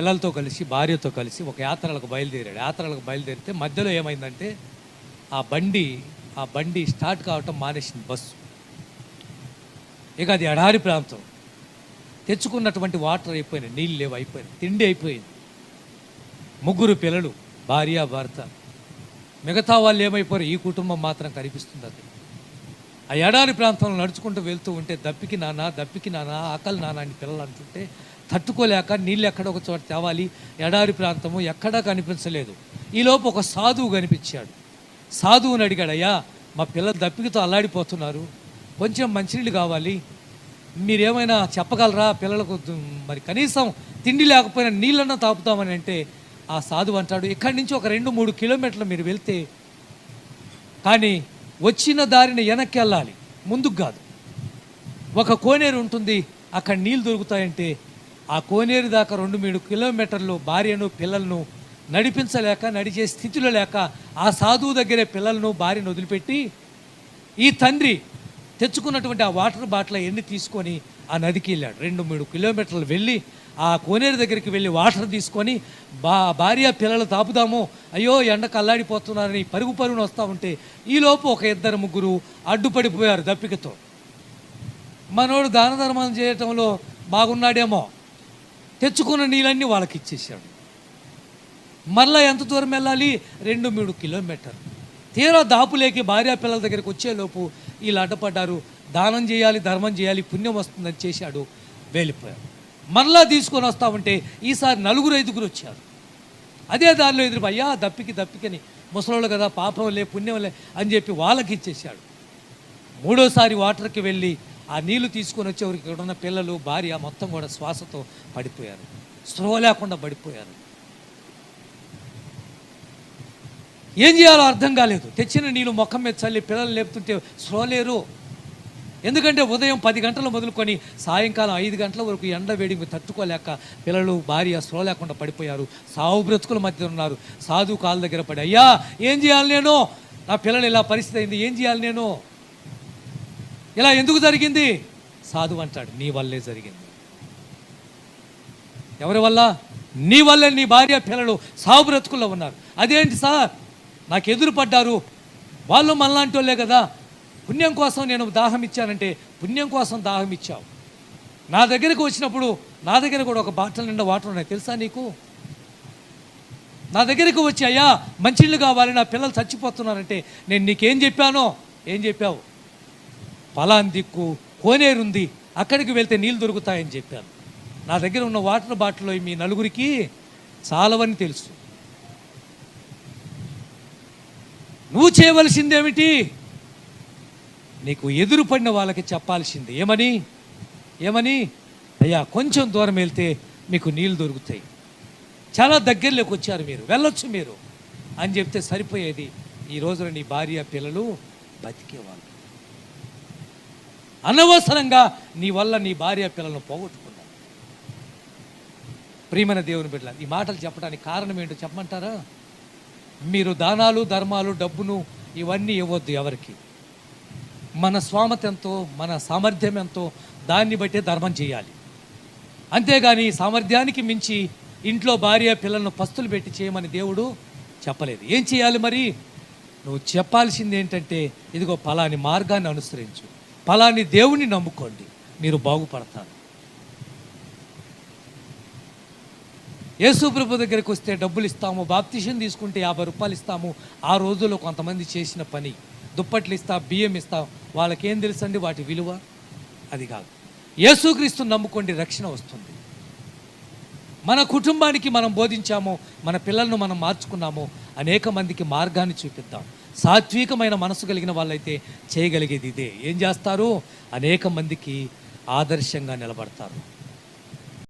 పిల్లలతో కలిసి భార్యతో కలిసి ఒక యాత్రలకు బయలుదేరాడు. యాత్రలకు బయలుదేరితే మధ్యలో ఏమైందంటే ఆ బండి ఆ బండి స్టార్ట్ కావటం మానేసింది బస్సు. ఇక అది ఎడారి ప్రాంతం. తెచ్చుకున్నటువంటి వాటర్ అయిపోయినాయి నీళ్ళు లేవు అయిపోయినాయి తిండి అయిపోయింది. ముగ్గురు పిల్లలు భార్య భర్త. మిగతా వాళ్ళు ఏమైపోయారు? ఈ కుటుంబం మాత్రం కనిపిస్తుంది అది ఆ ఎడారి ప్రాంతంలో నడుచుకుంటూ వెళ్తూ ఉంటే దప్పికి నానా దప్పికి నానా ఆకలి నాన్న అని పిల్లలు అంటుంటే తట్టుకోలేక నీళ్ళు ఎక్కడ ఒక చోట తేవాలి. ఎడారి ప్రాంతము ఎక్కడా కనిపించలేదు. ఈలోపు ఒక సాధువు కనిపించాడు. సాధువుని అడిగాడయ్యా మా పిల్లలు దప్పికతో అల్లాడిపోతున్నారు. కొంచెం మంచినీళ్ళు కావాలి. మీరేమైనా చెప్పగలరా? పిల్లలకు మరి కనీసం తిండి లేకపోయినా నీళ్ళన్నా తాపుతామని అంటే ఆ సాధువు అంటాడు ఇక్కడి నుంచి ఒక రెండు మూడు కిలోమీటర్లు మీరు వెళ్తే కానీ వచ్చిన దారిని వెనక్కి వెళ్ళాలి. ముందుకు కాదు. ఒక కోనేరు ఉంటుంది అక్కడ నీళ్ళు దొరుకుతాయంటే ఆ కోనేరు దాకా రెండు మూడు కిలోమీటర్లు భార్యను పిల్లలను నడిపించలేక నడిచే స్థితిలో లేక ఆ సాధువు దగ్గరే పిల్లలను భార్యను వదిలిపెట్టి ఈ తండ్రి తెచ్చుకున్నటువంటి ఆ వాటర్ బాటిల్ ఎన్ని తీసుకొని ఆ నదికి వెళ్ళాడు. రెండు మూడు కిలోమీటర్లు వెళ్ళి ఆ కోనేరు దగ్గరికి వెళ్ళి వాటర్ తీసుకొని బా భార్య పిల్లలు తాపుదాము. అయ్యో ఎండ కల్లాడిపోతున్నారని పరుగు పరుగును వస్తూ ఉంటే ఈలోపు ఒక ఇద్దరు ముగ్గురు అడ్డుపడిపోయారు దప్పికతో. మనోడు దాన ధర్మం చేయటంలో బాగున్నాడేమో. తెచ్చుకున్న నీళ్ళన్నీ వాళ్ళకి ఇచ్చేసాడు మరలా ఎంత దూరం వెళ్ళాలి? రెండు మూడు కిలోమీటర్. తీరా దాపులేకి భార్య పిల్లల దగ్గరికి వచ్చేలోపు వీళ్ళు అడ్డపడ్డారు. దానం చేయాలి ధర్మం చేయాలి పుణ్యం వస్తుందని చేశాడు. వెళ్ళిపోయాడు. మరలా తీసుకొని వస్తా ఉంటే ఈసారి నలుగురు ఐదుగురు వచ్చారు. అదే దారిలో ఎదురు అయ్యా దప్పికి దప్పికని ముసలోళ్ళు కదా పాపం లే పుణ్యం లే అని చెప్పి వాళ్ళకి ఇచ్చేసాడు మూడోసారి వాటర్కి వెళ్ళి ఆ నీళ్ళు తీసుకొని వచ్చేవరికి ఇక్కడ ఉన్న పిల్లలు భార్య మొత్తం కూడా శ్వాసతో పడిపోయారు. స్పృహ లేకుండా పడిపోయారు. ఏం చేయాలో అర్థం కాలేదు. తెచ్చిన నీళ్ళు ముఖం మీద చల్లి పిల్లలు లేపుతుంటే స్పృహ లేరు. ఎందుకంటే ఉదయం పది గంటలు మొదలుకొని సాయంకాలం ఐదు గంటల వరకు ఎండ వేడికి తట్టుకోలేక పిల్లలు భార్య స్లో లేకుండా పడిపోయారు. సావు బ్రతుకుల మధ్య ఉన్నారు. సాధు కాళ్ళ దగ్గర పడి అయ్యా ఏం చేయాలి నేను? నా పిల్లలు ఇలా పరిస్థితి అయింది? ఏం చేయాలి నేను? ఇలా ఎందుకు జరిగింది? సాధు అంటాడు నీ వల్లే జరిగింది. ఎవరి వల్ల? నీ వల్లే నీ భార్య పిల్లలు సాగు బ్రతుకుల్లో ఉన్నారు. అదేంటి సార్? నాకు ఎదురు పడ్డారు. వాళ్ళు మనలాంటి వాళ్ళే కదా. పుణ్యం కోసం నేను దాహం ఇచ్చానంటే పుణ్యం కోసం దాహం ఇచ్చావు. నా దగ్గరకు వచ్చినప్పుడు నా దగ్గర కూడా ఒక బాటల నిండా వాటర్ ఉన్నాయి. తెలుసా నీకు? నా దగ్గరకు వచ్చి అయ్యా మంచిళ్ళు కావాలి నా పిల్లలు చచ్చిపోతున్నారంటే నేను నీకేం చెప్పానో? ఏం చెప్పావు? పలాన్ దిక్కు కోనేరుంది అక్కడికి వెళ్తే నీళ్ళు దొరుకుతాయని చెప్పాను. నా దగ్గర ఉన్న వాటర్ బాటిల్లో మీ నలుగురికి చాలవని తెలుసు. నువ్వు చేయవలసిందేమిటి? నీకు ఎదురుపడిన వాళ్ళకి చెప్పాల్సింది. ఏమని? ఏమని? అయ్యా కొంచెం దూరం వెళ్తే మీకు నీళ్ళు దొరుకుతాయి. చాలా దగ్గరలోకి వచ్చారు మీరు. వెళ్ళొచ్చు మీరు. అని చెప్తే సరిపోయేది. ఈ రోజున నీ భార్య పిల్లలు బతికేవాళ్ళు. అనవసరంగా నీ వల్ల నీ భార్య పిల్లలను పోగొట్టుకున్నాను ప్రియమైన దేవుని బిడ్డ ఈ మాటలు చెప్పడానికి కారణం ఏంటో చెప్పమంటారా? మీరు దానాలు ధర్మాలు డబ్బును ఇవన్నీ ఇవ్వద్దు ఎవరికి. మన స్వామత ఎంతో మన సామర్థ్యం ఎంతో దాన్ని బట్టే ధర్మం చేయాలి. అంతేగాని సామర్థ్యానికి మించి ఇంట్లో భార్య పిల్లలను పస్తులు పెట్టి చేయమని దేవుడు చెప్పలేదు. ఏం చేయాలి మరి? నువ్వు చెప్పాల్సింది ఏంటంటే ఇదిగో ఫలాని మార్గాన్ని అనుసరించు. ఫలాని దేవుణ్ణి నమ్ముకోండి. మీరు బాగుపడతారు. యేసుప్రభు దగ్గరికి వస్తే డబ్బులు ఇస్తాము బాప్తిషన్ తీసుకుంటే యాభై రూపాయలు ఇస్తాము. ఆ రోజుల్లో కొంతమంది చేసిన పని దుప్పట్లు ఇస్తా బియ్యం ఇస్తాం వాళ్ళకేం తెలుసండి? వాటి విలువ? అది కాదు. యేసుక్రీస్తు నమ్ముకోండి రక్షణ వస్తుంది. మన కుటుంబానికి మనం బోధించాము మన పిల్లలను మనం మార్చుకున్నాము అనేక మందికి మార్గాన్ని చూపిద్దాం. సాత్వికమైన మనసు కలిగిన వాళ్ళైతే చేయగలిగేది ఇదే. ఏం చేస్తారు? అనేక మందికి ఆదర్శంగా నిలబడతారు.